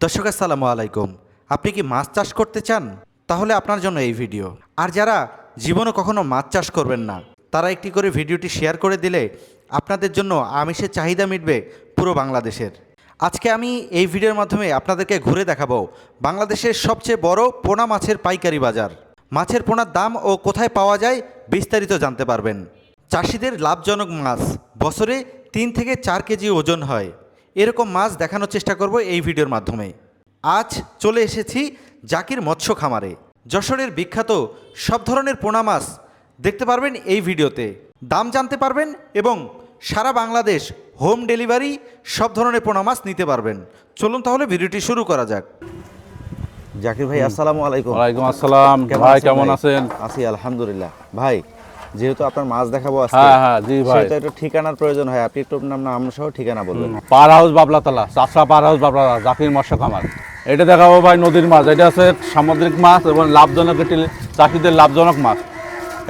দর্শক, আসসালামু আলাইকুম। আপনি কি মাছ চাষ করতে চান? তাহলে আপনার জন্য এই ভিডিও। আর যারা জীবনে কখনো মাছ চাষ করবেন না, তারা একটি করে ভিডিওটি শেয়ার করে দিলে আপনাদের জন্য আমিষের চাহিদা মিটবে পুরো বাংলাদেশের। আজকে আমি এই ভিডিওর মাধ্যমে আপনাদেরকে ঘুরে দেখাবো বাংলাদেশের সবচেয়ে বড় পোনা মাছের পাইকারি বাজার। মাছের পোনার দাম ও কোথায় পাওয়া যায় বিস্তারিত জানতে পারবেন। চাষিদের লাভজনক মাছ বছরে তিন থেকে চার কেজি ওজন হয়। এরকম মাছ দেখানোর চেষ্টা করব এই ভিডিওর মাধ্যমে। আজ চলে এসেছি জাকির মৎস্য খামারে। যশোরের বিখ্যাত সব ধরনের পোনা মাছ দেখতে পারবেন এই ভিডিওতে। দাম জানতে পারবেন এবং সারা বাংলাদেশ হোম ডেলিভারি সব ধরনের পোনা মাছ নিতে পারবেন। চলুন তাহলে ভিডিওটি শুরু করা যাক। জাকির ভাই আসসালামু আলাইকুম। ওয়ালাইকুম আসসালাম। ভাই কেমন আছেন? আছি আলহামদুলিল্লাহ। ভাই যেহেতু আপনার মাছ দেখাবো আজকে হ্যাঁ, হ্যাঁ, জি ভাই। সেহেতু একটা ঠিকানার প্রয়োজন হয়। আপনি একটু নাম নাম সহ ঠিকানা বলবেন। পার হাউস বাবলাতলা চাষা পার হাউস বাবলাতলা জাকির মৎস্য খামার এটা দেখাবো ভাই নদীর মাছ। এটা আছে সামুদ্রিক মাছ এবং লাভজনক এটি চাষিদের লাভজনক মাছ।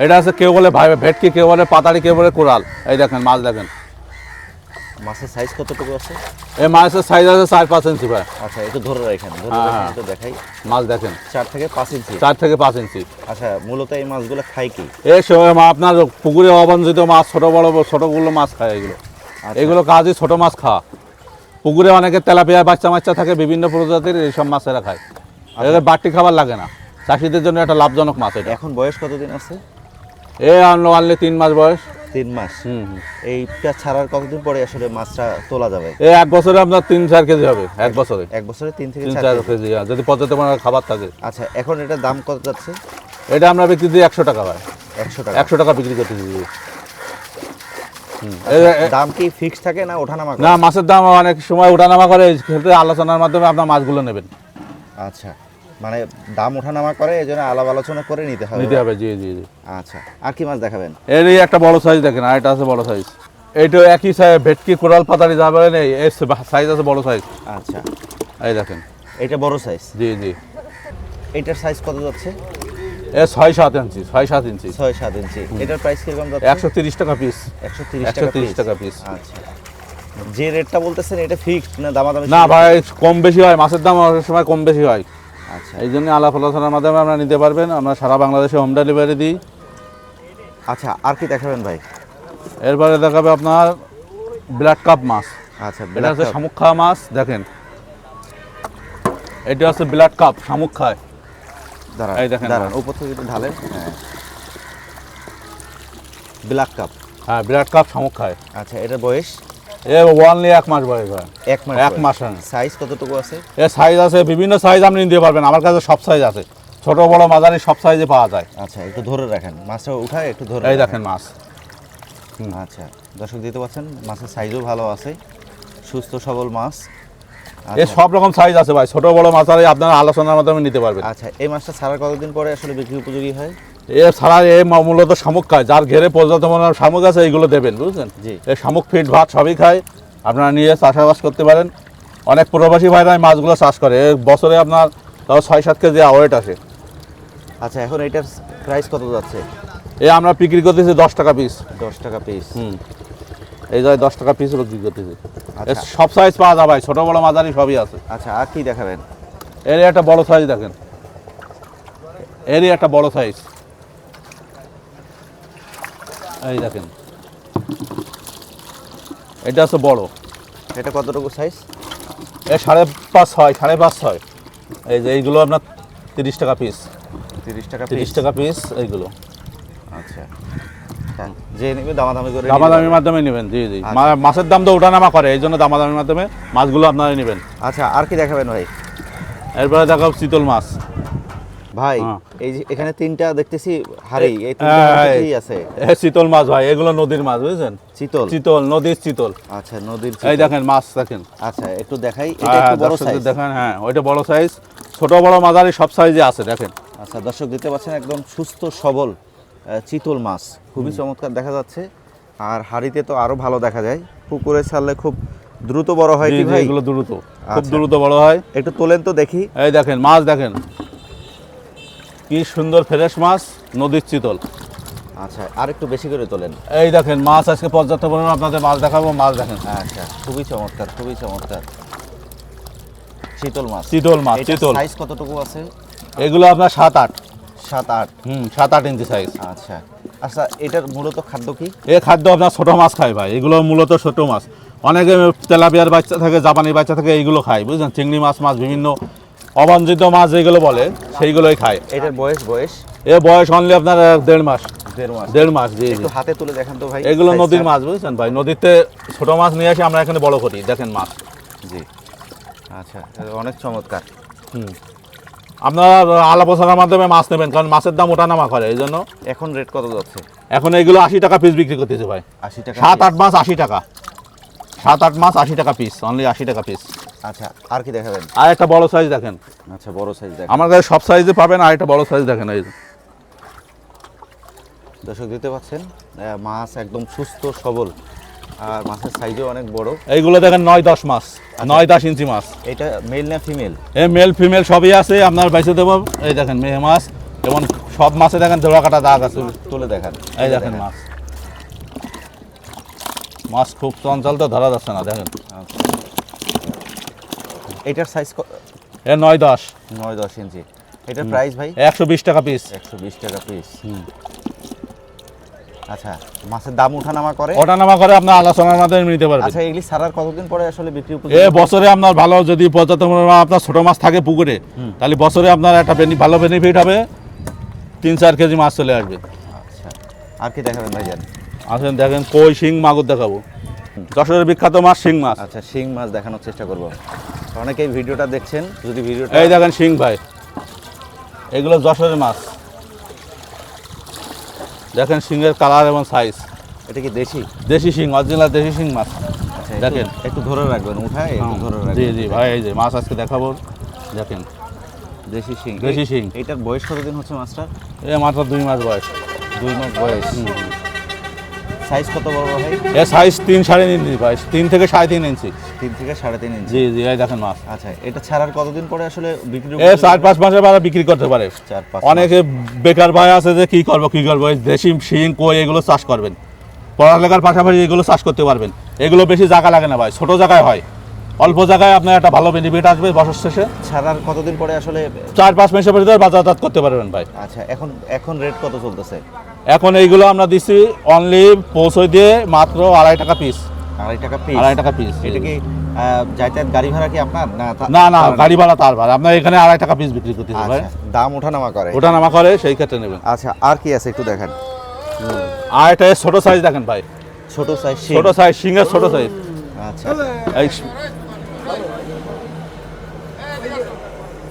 এটা আছে কেউ বলে ভাই ভেটকি কেউ বলে পাতাড়ি কেউ বলে কোরাল। এই দেখেন মাছ দেখেন। মাছের সাইজ কতটুকু আছে? এই মাছের সাইজ আছে চার পাঁচ ইঞ্চি ভাই। আচ্ছা একটু ধরে রাখেন ধরে হ্যাঁ, রাখেন হ্যাঁ। দেখাই। মাছ দেখেন। চার থেকে পাঁচ ইঞ্চি? চার থেকে পাঁচ ইঞ্চি। আচ্ছা মূলত এই মাছগুলো খায় কি? এই সময় আপনার পুকুরে অবাঞ্ছিত মাছ ছোট বড় ছোটগুলো মাছ খায় এগুলো। আচ্ছা। এগুলো কাজই ছোট মাছ খাওয়া। পুকুরে অনেকে তেলাপিয়া বাচ্চা বাচ্চা থাকে বিভিন্ন প্রজাতির এইসব মাছেরা খায়। এদের বাড়তি খাবার লাগে না। চাষিদের জন্য একটা লাভজনক মাছ এটা। এখন বয়স কতদিন আছে? এ আনলে তিন মাস বয়স। তিন মাস। এইটা ছাড়ার কতদিন পরে আসলে মাছটা তোলা যাবে? এ এক বছরে আপনার তিন চার কেজি হবে এক বছরে। এক বছরে তিন থেকে তিন চার কেজি। যদি পর্যাপ্ত পরিমাণে খাবার থাকে। আচ্ছা এখন এটার দাম কত যাচ্ছে? এটা আমরা বিক্রি দিই একশো টাকা হয় একশো টাকা। একশো টাকা বিক্রি করতে দিই। এ- দাম কি ফিক্স থাকে না ওঠানামা না মাছের দাম অনেক সময় ওঠানামা করে ক্ষেত্রে আলোচনার মাধ্যমে আপনার মাছগুলো নেবেন। আচ্ছা। মানে দাম ওঠানামা করে এই জন্য আলাপ আলোচনা করে নিতে হবে। নিতে হবে জি জি জি। আচ্ছা আর কি মাছ দেখাবেন? এরই একটা বড় সাইজ দেখেন আর এটা আছে বড় সাইজ এইটা একই সাইজ ভেটকি কোরাল পাতারি যাবে না এই সাইজ আছে বড় সাইজ আচ্ছা। এই দেখেন। এটা বড় সাইজ জি জি। এটার সাইজ কত যাচ্ছে? এ ছয় সাত ইঞ্চি ছয় সাত ইঞ্চি। ছয় সাত ইঞ্চি। এটার প্রাইস কীরকম যাচ্ছে? একশো তিরিশ টাকা পিস একশো তিরিশ একশো টাকা তিরিশ? টাকা পিস আচ্ছা। যে রেটটা বলতেছেন এটা ফিক্সড না দামাদামি না ভাই কম বেশি হয় মাছের দাম অনেক সময় কম বেশি হয়। আচ্ছা এই জন্য আলাপ আলোচনার মাধ্যমে আপনারা নিতে পারবেন। আমরা সারা বাংলাদেশে হোম ডেলিভারি দিই। আচ্ছা আর কি দেখাবেন ভাই? এরপরে দেখাবে আপনার ব্ল্যাক কাপ মাছ। আচ্ছা এটা হচ্ছে। শামুক খাওয়া মাছ দেখেন। এটা হচ্ছে ব্ল্যাক কাপ শামুক খায়। দাঁড়ান এই দেখেন। দাঁড়ান উপর থেকে ঢালেন। হ্যাঁ। ব্ল্যাক কাপ হ্যাঁ ব্ল্যাক কাপ শামুক খায়। আচ্ছা এটার বয়স? এ ওয়ানলি এক মাস বয়স হয়। এক মাস এক মাস। সাইজ কতটুকু আছে? সাইজ আছে বিভিন্ন সাইজ আপনি নিতে পারবেন। আমার কাছে সব সাইজ আছে। ছোট বড় মাঝারি সব সাইজে পাওয়া যায়। আচ্ছা একটু ধরে রাখেন। মাছটা উঠায় একটু ধরে এই রাখেন। দেখেন মাছ। আচ্ছা দর্শক দিতে পাচ্ছেন মাছের সাইজও ভালো আছে। সুস্থ সবল মাছ। এর আচ্ছা, সব রকম সাইজ আছে ভাই। ছোট বড় মাঝারি আপনারা আলোচনার মাধ্যমে নিতে পারবেন। আচ্ছা এই মাছটা ছাড়ার কতদিন পরে আসলে বিক্রি উপযোগী হয়? এ ছাড়া এ মূলত শামুক খায় যার ঘেরে পর্যাপ্ত পরিমাণ শামুক আছে এইগুলো দেবেন বুঝলেন? জি। এই শামুক ফিট ভাত সবই খায় আপনারা নিয়ে চাষাবাস করতে পারেন। অনেক প্রবাসী ভাইরা মাছগুলো চাষ করে বছরে আপনার তাও ছয় সাত কেজি ওয়েট আসে। আচ্ছা এখন এটার প্রাইস কত যাচ্ছে? এ আমরা বিক্রি করতেছি দশ টাকা পিস দশ টাকা পিস হুম। এই যায় দশ টাকা পিস বিক্রি করতেছি। আচ্ছা। সব সাইজ পাওয়া যাবে ছোট বড় মাঝারি সবই আছে। আচ্ছা আর কি দেখাবেন? এর একটা বড় সাইজ দেখেন। এরই একটা বড় সাইজ এই দেখেন। এটা হচ্ছে বড়। এটা কতটুকু সাইজ এ সাড়ে পাঁচ ছয় সাড়ে পাঁচ ছয়। এই যে এইগুলো আপনার তিরিশ টাকা পিস তিরিশ টাকা তিরিশ টাকা পিস এইগুলো। আচ্ছা। হ্যাঁ, যে নেবে দামাদামি করে দামাদামির মাধ্যমে নেবেন জি জি। আচ্ছা। মাছের দাম তো ওঠানামা করে এই জন্য দামাদামির মাধ্যমে মাছগুলো আপনারা নেবেন। আচ্ছা আর কি দেখাবেন ভাই? এরপরে দেখাব চিতল মাছ। ভাই হ্যাঁ। এই যে এখানে তিনটা দেখতেছি হাড়ি এই তিনটা আছে। এ চিতল মাছ ভাই এগুলো নদীর মাছ বুঝছেন? চিতল চিতল নদীর চিতল আচ্ছা নদীর এই দেখেন মাছ দেখেন। আচ্ছা একটু দেখাই এটা হ্যাঁ, একটু বড় সাইজ দেখেন হ্যাঁ ওইটা বড় সাইজ ছোট বড় মাঝারি সব সাইজে আছে দেখেন। আচ্ছা দর্শক দিতে পাচ্ছেন একদম সুস্থ সবল চিতল মাছ। খুবই চমৎকার দেখা যাচ্ছে। আর হাড়িতে তো আরও ভালো দেখা যায়। পুকুরে ছাড়লে খুব দ্রুত বড় হয় কি ভাই? এগুলো দ্রুত খুব আচ্ছা। দ্রুত বড় হয়। একটু তোলেন তো দেখি। এই দেখেন মাছ দেখেন। কি সুন্দর ফ্রেশ মাছ নদীর চিতল। আচ্ছা আর একটু বেশি করে তোলেন। এই দেখেন মাছ আজকে পর্যাপ্ত পরিমাণ আপনাদের মাছ দেখাবো মাছ দেখেন। আচ্ছা খুবই চমৎকার খুবই চমৎকার। চিতল মাছ। চিতল মাছ চিতল। সাইজ কতটুকু আছে? এগুলো আপনার সাত আট। সাত আট। হুম সাত আট ইঞ্চি সাইজ আচ্ছা। আচ্ছা এটার মূলত খাদ্য কি? এ খাদ্য আপনার ছোট মাছ খায় ভাই এগুলো মূলত ছোট মাছ। অনেকে তেলাপিয়ার বাচ্চা থাকে জাপানি বাচ্চা থাকে এইগুলো খায় বুঝলেন? চিংড়ি মাছ মাছ বিভিন্ন অবাঞ্ছিত মাছ যেগুলো বলে সেইগুলোই খায়। এটার বয়স বয়স? এ বয়স অনলি আপনার দেড় মাস। দেড় মাস। দেড় মাস জি জি। একটু হাতে তুলে দেখেন তো ভাই। এগুলো নদীর মাছ বুঝছেন ভাই? নদীতে ছোট মাছ নিয়ে আসি আমরা এখানে বড় করি দেখেন মাছ। জি। আচ্ছা অনেক চমৎকার। হুম। আপনারা আলাপ আলোচনার মাধ্যমে মাছ নেবেন কারণ মাছের দাম ওঠানামা করে এই জন্য। এখন রেট কত যাচ্ছে? এখন এগুলো আশি টাকা পিস বিক্রি করতেছে ভাই। আশি টাকা সাত আট মাছ আশি টাকা। সাত আট মাছ আশি টাকা পিস অনলি আশি টাকা পিস আচ্ছা আর কি দেখাবেন? আর একটা বড় সাইজ দেখেন। আচ্ছা বড় সাইজ দেখ আমার কাছে সব সাইজে পাবেন আর একটা বড় সাইজ দেখেন এই। দর্শক দিতে পাচ্ছেন? মাছ একদম সুস্থ সবল। আর মাছের সাইজও অনেক বড়। এইগুলো দেখেন নয় দশ মাছ নয় দশ ইঞ্চি মাছ। এটা মেল না ফিমেল এ মেল ফিমেল সবই আছে আপনার বাইসে দেবো। এই দেখেন মেয়ে মাছ। এবং সব মাছে দেখেন জোড়া কাটা দাগ আছে। তুলে দেখেন। এই দেখেন। মাছ। মাছ খুব চঞ্চল তো ধরা যাচ্ছে না দেখেন। আচ্ছা। এটার সাইজ এ নয় দশ। নয় দশ ইঞ্চি। এটার প্রাইস ভাই? একশো বিশ টাকা পিস একশো বিশ টাকা পিস আচ্ছা মাছের দাম উঠানামা করে? ওটা নামা করে আপনার আলোচনার মাধ্যমে নিতে পারবেন। আচ্ছা এগুলি সারার কতদিন পরে আসলে বিক্রি এ বছরে আপনার ভালো যদি পর্যাপ্ত আপনার ছোট মাছ থাকে পুকুরে তাহলে বছরে আপনার একটা বেনি- ভালো বেনিফিট হবে। তিন চার কেজি মাছ চলে আসবে। আচ্ছা। আর কি দেখাবেন ভাইজান? আসেন দেখেন কই শিং মাগুর দেখাবো। যশোরের বিখ্যাত মাছ শিং মাছ। আচ্ছা শিং মাছ দেখানোর চেষ্টা করব। অনেকেই ভিডিওটা দেখছেন যদি ভিডিওটা এই দেখেন শিং ভাই। এগুলো যশোরের মাছ। দেখেন শিংয়ের কালার এবং সাইজ এটা কি দেশি? দেশি শিং অরিজিনাল দেশি শিং মাছ। আচ্ছা দেখেন। একটু ধরে রাখবেন উঠায় একটু ধরে রাখবেন। জি জি ভাই এই যে মাছ আজকে দেখাবো। দেখেন। দেশি শিং। দেশি শিং। এটার বয়স কতদিন হচ্ছে মাছটার? এ মাত্র দুই মাস বয়স। দুই মাস বয়স। সাইজ কত বড় ভাই? এ সাইজ তিন সাড়ে তিন ইঞ্চি ভাই তিন থেকে সাড়ে তিন ইঞ্চি। তিন থেকে সাড়ে তিন ইঞ্চি। জি জি এই দেখেন মাছ। আচ্ছা এটা ছাড়ার কতদিন পরে আসলে বিক্রি এ চার পাঁচ মাসের পরে বিক্রি করতে পারে। চার পাঁচ অনেকে বেকার ভাই আছে যে কি করব কি করব দেশি শিং কই এগুলো চাষ করবেন। পড়ালেখার পাশাপাশি এগুলো চাষ করতে পারবেন। এগুলো বেশি জায়গা লাগে না ভাই ছোট জায়গায় হয়। অল্প জায়গায় আপনার একটা ভালো বেনিফিট আসবে বছর শেষে। ছাড়ার কতদিন পরে আসলে চার পাঁচ মাসের ভিতরে বাজারজাত করতে পারবেন ভাই। আচ্ছা এখন এখন রেট কত চলতেছে? এখন এইগুলো আমরা দিচ্ছি অনলি পৌঁছে দিয়ে মাত্র আড়াই টাকা পিস আড়াই টাকা পিস আড়াই টাকা পিস এটা কি যাতায়াত গাড়ি ভাড়া কি আপনার? না না না গাড়ি ভাড়া তার ভাড়া। আপনার এখানে আড়াই টাকা পিস বিক্রি করতেছি ভাই। আচ্ছা দাম ওঠানামা করে। ওটা নামা করে সেই ক্ষেত্রে নেবেন। আচ্ছা আর কি আছে একটু দেখেন। আর এটা ছোট সাইজ দেখেন ভাই। ছোট সাইজ ছোট সাইজ সিংহের ছোট সাইজ আচ্ছা এই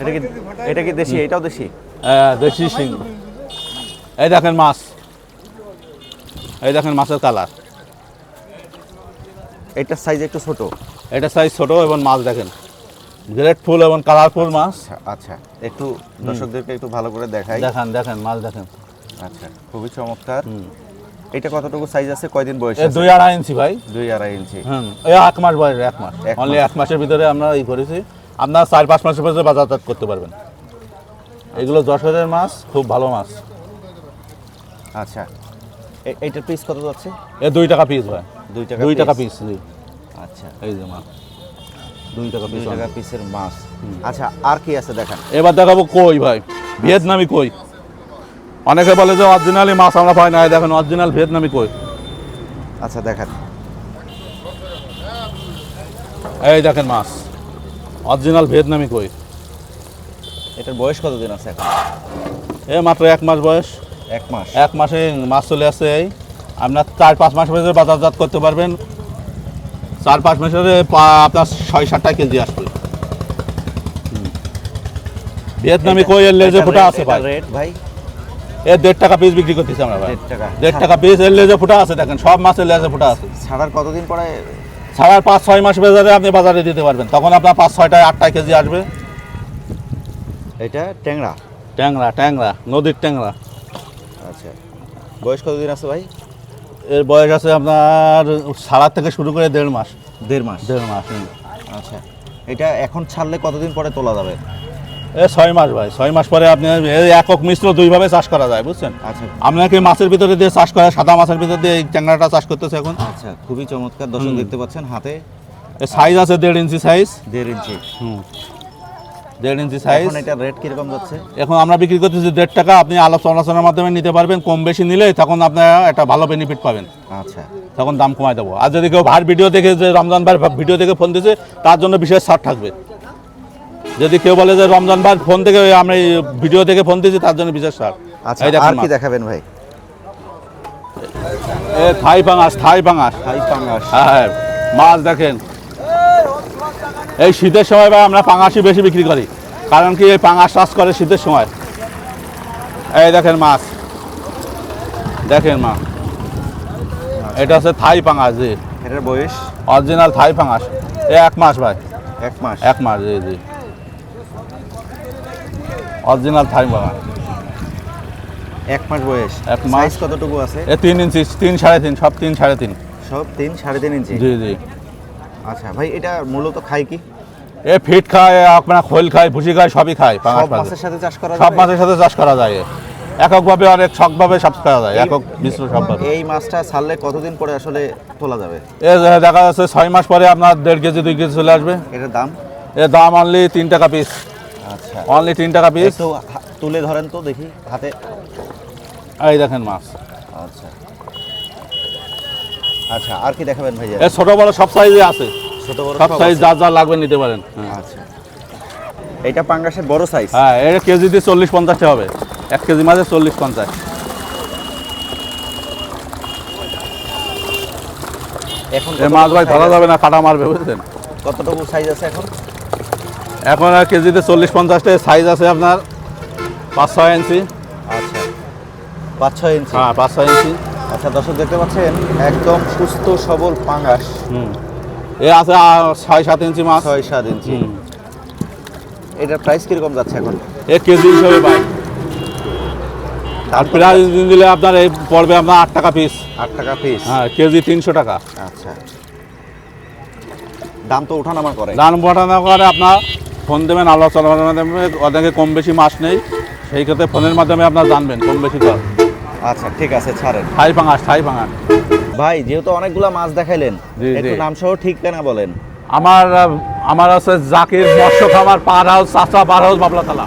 এটা কি এটা কি দেশি? এটাও দেশি? আহ, দেশি শিং এই দেখেন মাছ। এই দেখেন মাছের কালার। এটার সাইজ একটু ছোট। এটা সাইজ ছোট এবং মাছ দেখেন। গ্রেটফুল এবং কালারফুল মাছ। আচ্ছা আচ্ছা। একটু দর্শকদেরকে একটু ভালো করে দেখাই। দেখেন দেখেন মাছ দেখেন। আচ্ছা খুবই চমৎকার। এটা কতটুকু সাইজ আছে? কয়দিন বয়স? দুই আড়াই ইঞ্চি ভাই। দুই আড়াই ইঞ্চি। হুম এক মাস বয়স এক মাস। অনলি এক মাসের ভিতরে আমরা এই করেছি। আপনার চার পাঁচ মাসের ভিতরে বাজারজাত করতে পারবেন। এগুলো যশোরের মাছ খুব ভালো মাছ। আচ্ছা। এইটার পিস কত যাচ্ছে? এ দুই টাকা পিস ভাই। দুই টাকা দুই টাকা পিস আচ্ছা। এই যে মাছ। দুই টাকা দুই পিস টাকা পিসের মাছ। আচ্ছা আর কি আছে দেখেন? এবার দেখাবো কই ভাই। ভিয়েতনামি কই? অনেকে বলে যে অরিজিনালি মাছ আমরা পাই না। এই দেখেন অরিজিনাল ভিয়েতনামি কই? আচ্ছা দেখেন। এই দেখেন মাছ। অরিজিনাল ভিয়েতনামি কই এটার বয়স কতদিন আছে এখন? এ মাত্র এক মাস বয়স। এক মাস। এক মাসে মাছ চলে আসছে এই। আপনার চার পাঁচ মাস ভিতরে বাজারজাত করতে পারবেন। চার পাঁচ মাসের আপনার ছয় সাতটা কেজি আসবে। ভিয়েতনামি কই এর লেজে ফুটা আছে ভাই? রেট ভাই? এ দেড় টাকা পিস বিক্রি করতেছি আমরা ভাই। দেড় টাকা। দেড় টাকা পিস এর লেজে ফুটা আছে দেখেন সব মাছের লেজে ফুটা আছে। ছাড়ার কতদিন পরে ছাড়ার পাঁচ ছয় মাস বাজারে আপনি বাজারে দিতে পারবেন। তখন আপনার পাঁচ ছয়টায় আটটা কেজি আসবে। এটা ট্যাংরা? ট্যাংরা ট্যাংরা নদীর ট্যাংরা। আচ্ছা। বয়স কতদিন আছে ভাই? এর বয়স আছে আপনার সাড়া থেকে শুরু করে দেড় মাস। দেড় মাস। দেড় মাস। আচ্ছা। এটা এখন ছাড়লে কতদিন পরে তোলা যাবে? ছয় মাস ভাই ছয় মাস পরে আপনি এই একক মিশ্র দুইভাবে চাষ করা যায় বুঝছেন? আচ্ছা। আপনাকে মাছের ভিতরে দিয়ে চাষ করে সাদা মাছের ভিতরে দিয়ে এই ট্যাংরাটা চাষ করতেছে এখন। আচ্ছা খুবই চমৎকার দর্শক দেখতে পাচ্ছেন হাতে সাইজ আছে দেড় ইঞ্চি সাইজ দেড় ইঞ্চি। হুম। দেড় ইঞ্চি সাইজ এটা রেট কীরকম যাচ্ছে? এখন আমরা বিক্রি করতেছি দেড় টাকা আপনি আলাপ আলোচনার মাধ্যমে নিতে পারবেন কম বেশি নিলে তখন আপনার একটা ভালো বেনিফিট পাবেন। আচ্ছা। তখন দাম কমাই দেবো। আর যদি কেউ ভার ভিডিও দেখে যে রমজান ভাই ভিডিও দেখে ফোন দিয়েছে তার জন্য বিশেষ ছাড় থাকবে। যদি কেউ বলে যে রমজান ভাই ফোন থেকে আমরা এই ভিডিও দেখে ফোন দিয়েছি তার জন্য বিশেষ ছাড় আচ্ছা আর কি দেখাবেন ভাই? এ থাই পাঙাশ থাই পাঙাশ। থাই পাঙ্গাস হ্যাঁ মাছ দেখেন। এই শীতের সময় ভাই আমরা পাঙাশই বেশি বিক্রি করি। কারণ কি এই পাঙাশ চাষ করে শীতের সময়। এই দেখেন মাছ। দেখেন মা। এটা হচ্ছে থাই পাঙাশ জি। এটার বয়স? অরিজিনাল থাই পাঙাশ। এ এক মাস ভাই। এক মাস। এক মাস জি জি। অরিজিনাল থাই পাঙাশ এক মাস বয়স। এক মাস। কতটুকু আছে? এ তিন ইঞ্চি তিন সাড়ে তিন সব তিন সাড়ে তিন। সব তিন সাড়ে তিন ইঞ্চি? জি জি। আচ্ছা ভাই এটা মূলত খায় কি? এ ফিট খায় আপনার খোল খায় ভুসি খায় সবই খায় সব মাছের। সাথে চাষ করা সব মাছের সাথে চাষ করা যায়। এককভাবে আর এক ছকভাবে সব করা যায়। একক মিশ্র সবভাবে এই মাছটা ছাড়লে কতদিন পরে আসলে তোলা যাবে? এ দেখা যাচ্ছে ছয় মাস পরে আপনার দেড় কেজি দুই কেজি চলে আসবে। এটার দাম? এর দাম অনলি তিন টাকা পিস অনলি তিন টাকা পিস একটু তুলে ধরেন তো দেখি হাতে। এই দেখেন মাছ। আচ্ছা। আচ্ছা আর কি দেখাবেন ভাইয়া? এর ছোট বড় সব সাইজে আছে। ছোট বড় সব সাইজ যা যা লাগবে নিতে পারেন। হ্যাঁ। আচ্ছা। এটা পাঙ্গাসের বড় সাইজ হ্যাঁ এর কেজিতে চল্লিশ পঞ্চাশটা হবে। এক কেজি মাঝে চল্লিশ পঞ্চাশ। এখন এ মাছ ভাই ধরা যাবে না কাটা মারবে বুঝলেন? আছে? কতটুকু সাইজ আছে এখন? এখন আর কেজিতে চল্লিশ পঞ্চাশটা সাইজ আছে আপনার পাঁচ ছয় ইঞ্চি। আচ্ছা। পাঁচ ছয় ইঞ্চি? হ্যাঁ পাঁচ ছয় ইঞ্চি। আচ্ছা দর্শক দেখতে পাচ্ছেন একদম সুস্থ সবল পাঙ্গাস। হুম। এ আছে ছয় সাত ইঞ্চি মাছ। ছয় সাত ইঞ্চি। এটার প্রাইস কীরকম যাচ্ছে এখন? এ কেজি হিসাবে পাই। আর দিন দিলে আপনার এই পড়বে আপনার আট টাকা পিস আট টাকা পিস হ্যাঁ কেজি তিনশো টাকা। আচ্ছা। দাম তো ওঠানামা করে। দান পাঠানো করে আপনার ফোন দেবেন আলোচনার মাধ্যমে অনেকে কম বেশি মাছ নেই। সেই ক্ষেত্রে ফোনের মাধ্যমে আপনার জানবেন কম বেশি দর আচ্ছা ঠিক আছে ছাড়েন। ঠাই পাঙাশ ঠাই পাঙাশ ভাই যেহেতু অনেকগুলা মাছ দেখাইলেন একটু নাম সহ ঠিক কেনা বলেন। আমার আমার আছে জাকির মৎস্য খামার পার হাউস চাষা পার হাউস বাবলা তালা